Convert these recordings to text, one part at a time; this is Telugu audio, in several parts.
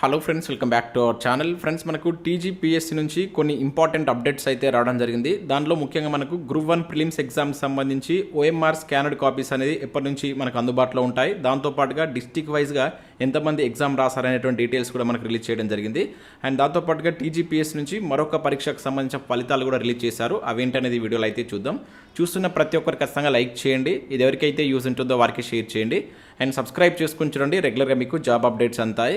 Hello friends welcome back to our channel. Friends మనకు టీజీపీఎస్సీ నుంచి కొన్ని ఇంపార్టెంట్ అప్డేట్స్ అయితే రావడం జరిగింది. దానిలో ముఖ్యంగా మనకు గ్రూప్ వన్ ప్రిలిమ్స్ ఎగ్జామ్ సంబంధించి ఓఎంఆర్ స్కానర్డ్ కాపీస్ అనేది ఎప్పటి నుంచి మనకు అందుబాటులో ఉంటాయి. దాంతోపాటుగా డిస్టిక్ వైజ్గా ఎంతమంది ఎగ్జామ్ రాశారనేటువంటి డీటెయిల్స్ కూడా మనకు రిలీజ్ చేయడం జరిగింది. అండ్ దాంతోపాటుగా టీజీపీఎస్ నుంచి మరొక పరీక్షకు సంబంధించిన ఫలితాలు కూడా రిలీజ్ చేశారు. అవేంటనేది వీడియోలో అయితే చూద్దాం. చూస్తున్న ప్రతి ఒక్కరు ఖచ్చితంగా లైక్ చేయండి. ఇది ఎవరికైతే యూజ్ ఉంటుందో వారికి షేర్ చేయండి. అండ్ సబ్స్క్రైబ్ చేసుకుని చూడండి. రెగ్యులర్గా మీకు జాబ్ అప్డేట్స్ అంతాయి.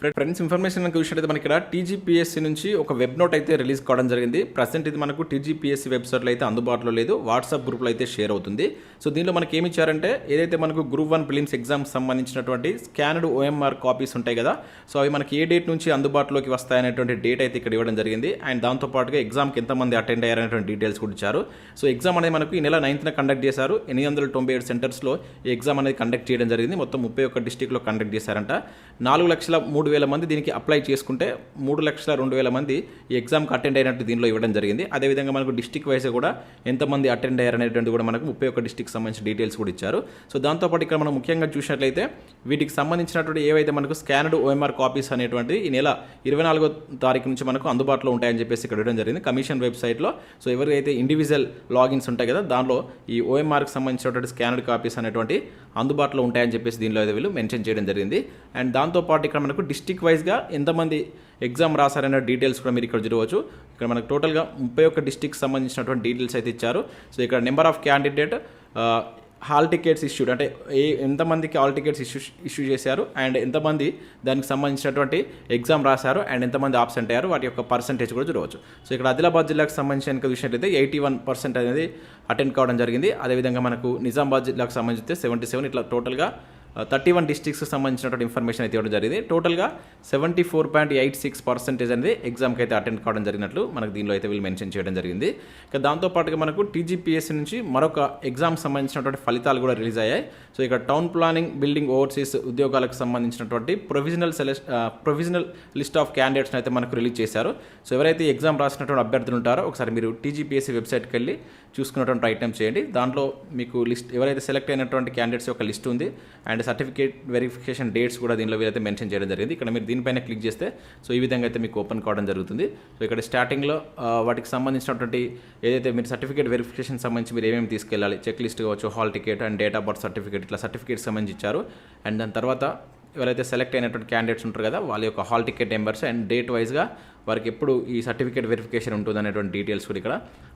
ఫ్రెండ్స్ ఇన్ఫర్మేషన్ చూసినట్టు మనకి ఇక్కడ టీజీపీఎస్సీ నుంచి ఒక వెబ్ నోట్ అయితే రిలీజ్ కావడం జరిగింది. ప్రజెంట్ ఇది మనకు టీజీపీఎస్సీ వెబ్సైట్లో అయితే అందుబాటులో లేదు. వాట్సాప్ గ్రూప్లో అయితే షేర్ అవుతుంది. సో దీనిలో మనకి ఏమి ఇచ్చారంటే ఏదైతే మనకు గ్రూప్ వన్ ఫిలిమ్స్ ఎగ్జామ్స్ సంబంధించినటువంటి స్కానర్డ్ ఓఎంఆర్ కాపీస్ ఉంటాయి కదా సో అవి మనకి ఏ డేట్ నుంచి అందుబాటులోకి వస్తాయనేటువంటి డేట్ అయితే ఇక్కడ ఇవ్వడం జరిగింది. అండ్ దాంతోపాటుగా ఎగ్జామ్కి ఎంతమంది అటెండ్ అయ్యారనేటువంటి డీటెయిల్స్ కూడా ఇచ్చారు. సో ఎగ్జామ్ అనేది మనకు ఈ నెల నైన్త్న కండక్ట్ చేశారు. ఎనిమిది వందల తొంభై ఏడు సెంటర్స్లో ఈ ఎగ్జామ్ అనేది కండక్ట్ చేయడం జరిగింది. మొత్తం ముప్పై ఒక్క డిస్టిక్లో కండక్ట్ చేశారంట. నాలుగు లక్షల మూడు వేల మంది దీనికి అప్లై చేసుకుంటే మూడు లక్షల రెండు వేల మంది ఈ ఎగ్జామ్కి అటెండ్ అయినట్టు దీనిలో ఇవ్వడం జరిగింది. అదేవిధంగా మనకు డిస్టిక్ వైజ్ కూడా ఎంతమంది అటెండ్ అయ్యారనేటువంటి కూడా మనకు ముప్పై ఒక్క డిస్టిక్ సంబంధించిన డీటెయిల్స్ కూడా ఇచ్చారు. సో దాంతోపాటు ఇక్కడ మనం ముఖ్యంగా చూసినట్లయితే వీటికి సంబంధించినటువంటి ఏవైతే మనకు స్కానర్డ్ ఓఎంఆర్ కాపీస్ అనేటువంటి ఈ నెల ఇరవై నాలుగో తారీఖు నుంచి మనకు అందుబాటులో ఉంటాయని చెప్పేసి ఇక్కడ ఇవ్వడం జరిగింది. కమిషన్ వెబ్సైట్లో సో ఎవరైతే ఇండివిజువల్ లాగిన్స్ ఉంటాయి కదా దానిలో ఈ ఓఎంఆర్కి సంబంధించినటువంటి స్కానర్డ్ కాపీస్ అనేటువంటి అందుబాటులో ఉంటాయని చెప్పేసి దీనిలో అయితే వీళ్ళు మెన్షన్ చేయడం జరిగింది. అండ్ దాంతోపాటు ఇక్కడ మనకు డిస్టిక్ వైజ్గా ఎంతమంది ఎగ్జామ్ రాశారనే డీటెయిల్స్ కూడా మీరు ఇక్కడ చూడవచ్చు ఇక్కడ మనకు టోటల్గా ముప్పై ఒక్క డిస్టిక్ సంబంధించినటువంటి డీటెయిల్స్ అయితే ఇచ్చారు. సో ఇక్కడ number of candidate hall tickets issued అంటే ఏ ఎంతమందికి హాల్ టికెట్స్ ఇష్యూ ఇష్యూ చేశారు అండ్ ఎంతమంది దానికి సంబంధించినటువంటి ఎగ్జామ్ రాశారు అండ్ ఎంతమంది ఆబ్సెంట్ అయ్యారు వాటి యొక్క పర్సంటేజ్ కూడా చూడవచ్చు. సో ఇక్కడ ఆదిలాబాద్ జిల్లాకు సంబంధించిన చూసినట్లయితే ఎయిటీ వన్ పర్సెంట్ అనేది అటెండ్ కావడం జరిగింది. అదేవిధంగా మనకు నిజామాబాద్ జిల్లాకు సంబంధించి సెవెంటీ సెవెన్ ఇట్లా టోటల్గా థర్టీ వన్ డిస్ట్రిక్ట్స్కి సంబంధించినటువంటి ఇన్ఫర్మేషన్ అయితే ఇవ్వడం జరిగింది. టోటల్గా seventy four point eight six percentage అనేది ఎగ్జామ్కి అయితే అటెండ్ కావడం జరిగినట్లు మనకు దీనిలో అయితే వీళ్ళు మెన్షన్ చేయడం జరిగింది. ఇక దాంతోపాటుగా మనకు టీజీపీఎస్సీ నుంచి మరొక ఎగ్జామ్ సంబంధించినటువంటి ఫలితాలు కూడా రిలీజ్ అయ్యాయి. సో ఇక్కడ టౌన్ ప్లానింగ్ బిల్డింగ్ ఓవర్సీస్ ఉద్యోగాలకు సంబంధించినటువంటి provisional select provisional list of క్యాండిడేట్స్ని అయితే మనకు రిలీజ్ చేశారు. సో ఎవరైతే ఎగ్జామ్ రాసినటువంటి అభ్యర్థులు ఉంటారో ఒకసారి మీరు టీజీపీఎస్సీ వెబ్సైట్కి వెళ్ళి చూసుకున్నటువంటి ప్రయత్నం చేయండి. దాంట్లో మీకు లిస్ట్ ఎవరైతే సెలెక్ట్ అయినటువంటి క్యాండిడేట్స్ యొక్క లిస్ట్ ఉంది అండ్ సర్టిఫికేట్ వెరిఫికేషన్ డేట్స్ కూడా దీనిలో వీరైతే మెన్షన్ చేయడం జరిగింది. ఇక్కడ మీరు దీనిపైన క్లిక్ చేస్తే సో ఈ విధంగా అయితే మీకు ఓపెన్ కావడం జరుగుతుంది. సో ఇక్కడ స్టార్టింగ్లో వాటికి సంబంధించినటువంటి ఏదైతే మీరు సర్టిఫికేట్ వెరిఫికేషన్ సంబంధించి మీరు ఏమేమి తీసుకెళ్ళాలి చెక్ లిస్ట్ కావచ్చు hall ticket and date of birth certificate ఇట్లా సర్టిఫికేట్ సంబంధించి ఇచ్చారు. అండ్ దాని తర్వాత ఎవరైతే సెలెక్ట్ అయినటువంటి క్యాండిడేట్స్ ఉంటారు కదా వాళ్ళ యొక్క hall ticket numbers and date వైజ్గా వారికి ఎప్పుడు ఈ సర్టిఫికేట్ వెరిఫికేషన్ ఉంటుంది అనేటువంటి డీటెయిల్స్ కూడా ఇక్కడ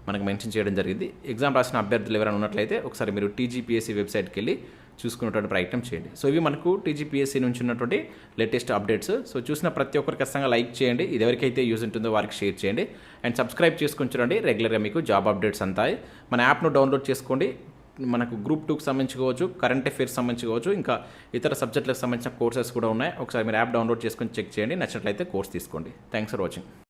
మనకు మెన్షన్ చేయడం జరిగింది. ఎగ్జామ్ రాసిన అభ్యర్థులు ఎవరైనా ఉన్నట్లయితే ఒకసారి మీరు టీజీపీఎస్సీ వెబ్సైట్కి వెళ్ళి చూసుకున్నటువంటి ప్రయత్నం చేయండి. సో ఇవి మనకు టీజీపీఎస్సీ నుంచి ఉన్నటువంటి లేటెస్ట్ అప్డేట్స్. సో చూసిన ప్రతి ఒక్కరు ఖచ్చితంగా లైక్ చేయండి. ఇది ఎవరికైతే యూజ్ ఉంటుందో వారికి షేర్ చేయండి. అండ్ సబ్స్క్రైబ్ చేసుకుని చూడండి. రెగ్యులర్గా మీకు జాబ్ అప్డేట్స్ అంతాయి మన యాప్ను డౌన్లోడ్ చేసుకోండి. మనకు గ్రూప్ టూకి సంబంధించుకోవచ్చు కరెంట్ అఫేర్స్ సంబంధించుకోవచ్చు ఇంకా ఇతర సబ్జెక్టులకు సంబంధించిన కోర్సెస్ కూడా ఉన్నాయి. ఒకసారి మీరు యాప్ డౌన్లోడ్ చేసుకొని చెక్ చేయండి. నచ్చినట్లయితే కోర్స్ తీసుకోండి. Thanks for watching.